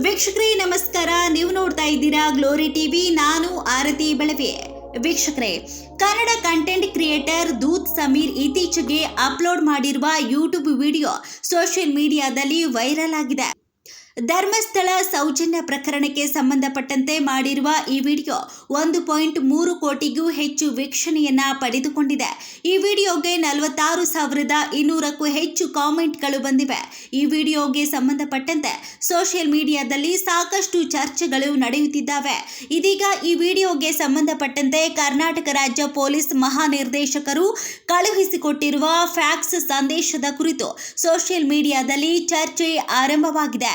ವೀಕ್ಷಕರೇ, ನಮಸ್ಕಾರ. ನೀವು ನೋಡ್ತಾ ಇದ್ದೀರಾ ಗ್ಲೋರಿ ಟಿವಿ. ನಾನು ಆರತಿ ಬೆಳವೆ. ವೀಕ್ಷಕರೇ, ಕನ್ನಡ ಕಂಟೆಂಟ್ ಕ್ರಿಯೇಟರ್ ದೂತ್ ಸಮೀರ್ ಇತ್ತೀಚೆಗೆ ಅಪ್ಲೋಡ್ ಮಾಡಿರುವ ಯೂಟ್ಯೂಬ್ ವಿಡಿಯೋ ಸೋಷಿಯಲ್ ಮೀಡಿಯಾದಲ್ಲಿ ವೈರಲ್ ಆಗಿದೆ. ಧರ್ಮಸ್ಥಳ ಸೌಜನ್ಯ ಪ್ರಕರಣಕ್ಕೆ ಸಂಬಂಧಪಟ್ಟಂತೆ ಮಾಡಿರುವ ಈ ವಿಡಿಯೋ ಒಂದು ಪಾಯಿಂಟ್ ಮೂರು ಕೋಟಿಗೂ ಹೆಚ್ಚು ವೀಕ್ಷಣೆಯನ್ನ ಪಡೆದುಕೊಂಡಿದೆ. ಈ ವಿಡಿಯೋಗೆ ನಲವತ್ತಾರು ಸಾವಿರದ ಇನ್ನೂರಕ್ಕೂ ಹೆಚ್ಚು ಕಾಮೆಂಟ್ಗಳು ಬಂದಿವೆ. ಈ ವಿಡಿಯೋಗೆ ಸಂಬಂಧಪಟ್ಟಂತೆ ಸೋಷಿಯಲ್ ಮೀಡಿಯಾದಲ್ಲಿ ಸಾಕಷ್ಟು ಚರ್ಚೆಗಳು ನಡೆಯುತ್ತಿದ್ದಾವೆ. ಇದೀಗ ಈ ವಿಡಿಯೋಗೆ ಸಂಬಂಧಪಟ್ಟಂತೆ ಕರ್ನಾಟಕ ರಾಜ್ಯ ಪೊಲೀಸ್ ಮಹಾನಿರ್ದೇಶಕರು ಕಳುಹಿಸಿಕೊಟ್ಟಿರುವ ಫ್ಯಾಕ್ಸ್ ಸಂದೇಶದ ಕುರಿತು ಸೋಷಿಯಲ್ ಮೀಡಿಯಾದಲ್ಲಿ ಚರ್ಚೆ ಆರಂಭವಾಗಿದೆ.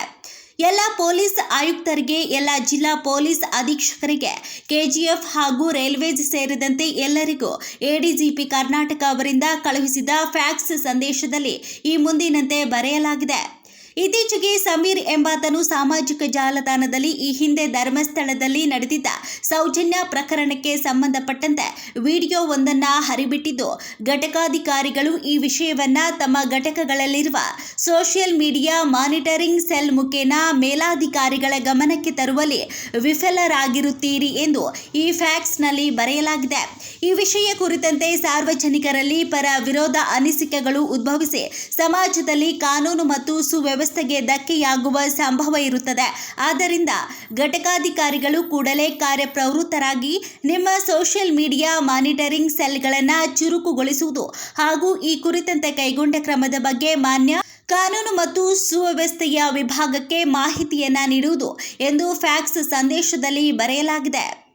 ಎಲ್ಲ ಪೊಲೀಸ್ ಆಯುಕ್ತರಿಗೆ, ಎಲ್ಲ ಜಿಲ್ಲಾ ಪೊಲೀಸ್ ಅಧೀಕ್ಷಕರಿಗೆ, ಕೆಜಿಎಫ್ ಹಾಗೂ ರೈಲ್ವೇಸ್ ಸೇರಿದಂತೆ ಎಲ್ಲರಿಗೂ ಎಡಿಜಿಪಿ ಕರ್ನಾಟಕ ಅವರಿಂದ ಕಳುಹಿಸಿದ ಫ್ಯಾಕ್ಸ್ ಸಂದೇಶದಲ್ಲಿ ಈ ಮುಂದಿನಂತೆ ಬರೆಯಲಾಗಿದೆ. ಇತ್ತೀಚೆಗೆ ಸಮೀರ್ ಎಂಬಾತನು ಸಾಮಾಜಿಕ ಜಾಲತಾಣದಲ್ಲಿ ಈ ಹಿಂದೆ ಧರ್ಮಸ್ಥಳದಲ್ಲಿ ನಡೆದಿದ್ದ ಸೌಜನ್ಯ ಪ್ರಕರಣಕ್ಕೆ ಸಂಬಂಧಪಟ್ಟಂತೆ ವಿಡಿಯೋ ಒಂದನ್ನ ಹರಿಬಿಟ್ಟಿದ್ದು, ಘಟಕಾಧಿಕಾರಿಗಳು ಈ ವಿಷಯವನ್ನ ತಮ್ಮ ಘಟಕಗಳಲ್ಲಿರುವ ಸೋಷಿಯಲ್ ಮೀಡಿಯಾ ಮಾನಿಟರಿಂಗ್ ಸೆಲ್ ಮುಖೇನ ಮೇಲಾಧಿಕಾರಿಗಳ ಗಮನಕ್ಕೆ ತರುವಲ್ಲಿ ವಿಫಲರಾಗಿರುತ್ತೀರಿ ಎಂದು ಈ ಫ್ಯಾಕ್ಸ್ನಲ್ಲಿ ಬರೆಯಲಾಗಿದೆ. ಈ ವಿಷಯ ಕುರಿತಂತೆ ಸಾರ್ವಜನಿಕರಲ್ಲಿ ಪರ ವಿರೋಧ ಅನಿಸಿಕೆಗಳು ಉದ್ಭವಿಸಿ, ಸಮಾಜದಲ್ಲಿ ಕಾನೂನು ಮತ್ತು ಸುವ್ಯವಸ್ಥೆಗೆ ಧಕ್ಕೆಯಾಗುವ ಸಂಭವ ಇರುತ್ತದೆ. ಆದ್ದರಿಂದ ಘಟಕಾಧಿಕಾರಿಗಳು ಕೂಡಲೇ ಕಾರ್ಯಪ್ರವೃತ್ತರಾಗಿ ನಿಮ್ಮ ಸೋಷಿಯಲ್ ಮೀಡಿಯಾ ಮಾನಿಟರಿಂಗ್ ಸೆಲ್ಗಳನ್ನು ಚುರುಕುಗೊಳಿಸುವುದು ಹಾಗೂ ಈ ಕುರಿತಂತೆ ಕೈಗೊಂಡ ಕ್ರಮದ ಬಗ್ಗೆ ಮಾನ್ಯ ಕಾನೂನು ಮತ್ತು ಸುವ್ಯವಸ್ಥೆಯ ವಿಭಾಗಕ್ಕೆ ಮಾಹಿತಿಯನ್ನು ನೀಡುವುದು ಎಂದು ಫ್ಯಾಕ್ಸ್ ಸಂದೇಶದಲ್ಲಿ ಬರೆಯಲಾಗಿದೆ.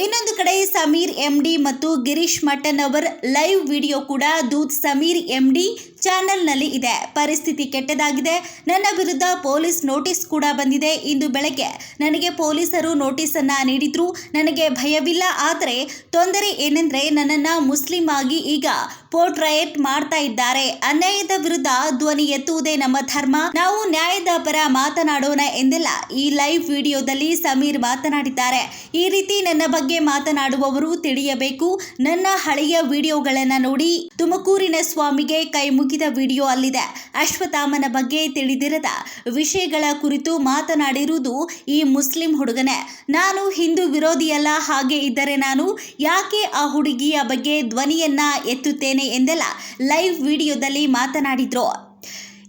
ಇನ್ನೊಂದು ಕಡೆ ಸಮೀರ್ ಎಂಡಿ ಮತ್ತು Girish Mattannavar live video ಕೂಡ ದೂತ್ ಸಮೀರ್ ಎಂಡಿ ಚಾನೆಲ್ನಲ್ಲಿ ಇದೆ. ಪರಿಸ್ಥಿತಿ ಕೆಟ್ಟದಾಗಿದೆ. ನನ್ನ ವಿರುದ್ಧ ಪೊಲೀಸ್ ನೋಟಿಸ್ ಕೂಡ ಬಂದಿದೆ. ಇಂದು ಬೆಳಗ್ಗೆ ನನಗೆ ಪೊಲೀಸರು ನೋಟಿಸನ್ನು ನೀಡಿದ್ರು. ನನಗೆ ಭಯವಿಲ್ಲ. ಆದರೆ ತೊಂದರೆ ಏನೆಂದರೆ ನನ್ನನ್ನು ಮುಸ್ಲಿಂ ಆಗಿ ಈಗ ಪೋರ್ಟ್ರಯೇಟ್ ಮಾಡ್ತಾ ಇದ್ದಾರೆ. ಅನ್ಯಾಯದ ವಿರುದ್ಧ ಧ್ವನಿ ಎತ್ತುವುದೇ ನಮ್ಮ ಧರ್ಮ. ನಾವು ನ್ಯಾಯದ ಪರ ಮಾತನಾಡೋಣ ಎಂದೆಲ್ಲ ಈ ಲೈವ್ ವಿಡಿಯೋದಲ್ಲಿ ಸಮೀರ್ ಮಾತನಾಡಿದ್ದಾರೆ. ಈ ರೀತಿ ನನ್ನ ಬಗ್ಗೆ ಮಾತನಾಡುವವರು ತಿಳಿಯಬೇಕು. ನನ್ನ ಹಳೆಯ ವಿಡಿಯೋಗಳನ್ನು ನೋಡಿ ತುಮಕೂರಿನ ಸ್ವಾಮಿಗೆ ಕೈ ಮುಗಿದ ವಿಡಿಯೋ ಅಲ್ಲಿದೆ. ಅಶ್ವತ್ಥಾಮನ ಬಗ್ಗೆ ತಿಳಿದಿರದ ವಿಷಯಗಳ ಕುರಿತು ಮಾತನಾಡಿರುವುದು ಈ ಮುಸ್ಲಿಂ ಹುಡುಗನೇ. ನಾನು ಹಿಂದೂ ವಿರೋಧಿಯಲ್ಲ, ಹಾಗೆ ಇದ್ದರೆ ನಾನು ಯಾಕೆ ಆ ಹುಡುಗಿಯ ಬಗ್ಗೆ ಧ್ವನಿಯನ್ನ ಎತ್ತುತ್ತೇನೆ ಎಂದೆಲ್ಲ ಲೈವ್ ವಿಡಿಯೋದಲ್ಲಿ ಮಾತನಾಡಿದ್ರು.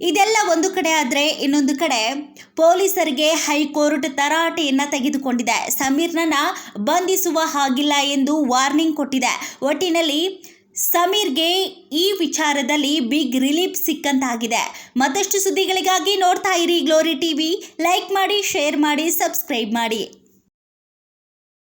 ಇದೆಲ್ಲ ಒಂದು ಕಡೆ ಆದರೆ ಇನ್ನೊಂದು ಕಡೆ ಪೊಲೀಸರಿಗೆ ಹೈಕೋರ್ಟ್ ತರಾಟೆಯನ್ನು ತೆಗೆದುಕೊಂಡಿದೆ. ಸಮೀರ್ನನ್ನ ಬಂಧಿಸುವ ಹಾಗಿಲ್ಲ ಎಂದು ವಾರ್ನಿಂಗ್ ಕೊಟ್ಟಿದೆ. ಒಟ್ಟಿನಲ್ಲಿ ಸಮೀರ್ಗೆ ಈ ವಿಚಾರದಲ್ಲಿ ಬಿಗ್ ರಿಲೀಫ್ ಸಿಕ್ಕಂತಾಗಿದೆ. ಮತ್ತಷ್ಟು ಸುದ್ದಿಗಳಿಗಾಗಿ ನೋಡ್ತಾ ಇರಿ ಗ್ಲೋರಿ ಟಿವಿ ಲೈಕ್ ಮಾಡಿ ಶೇರ್ ಮಾಡಿ ಸಬ್ಸ್ಕ್ರೈಬ್ ಮಾಡಿ.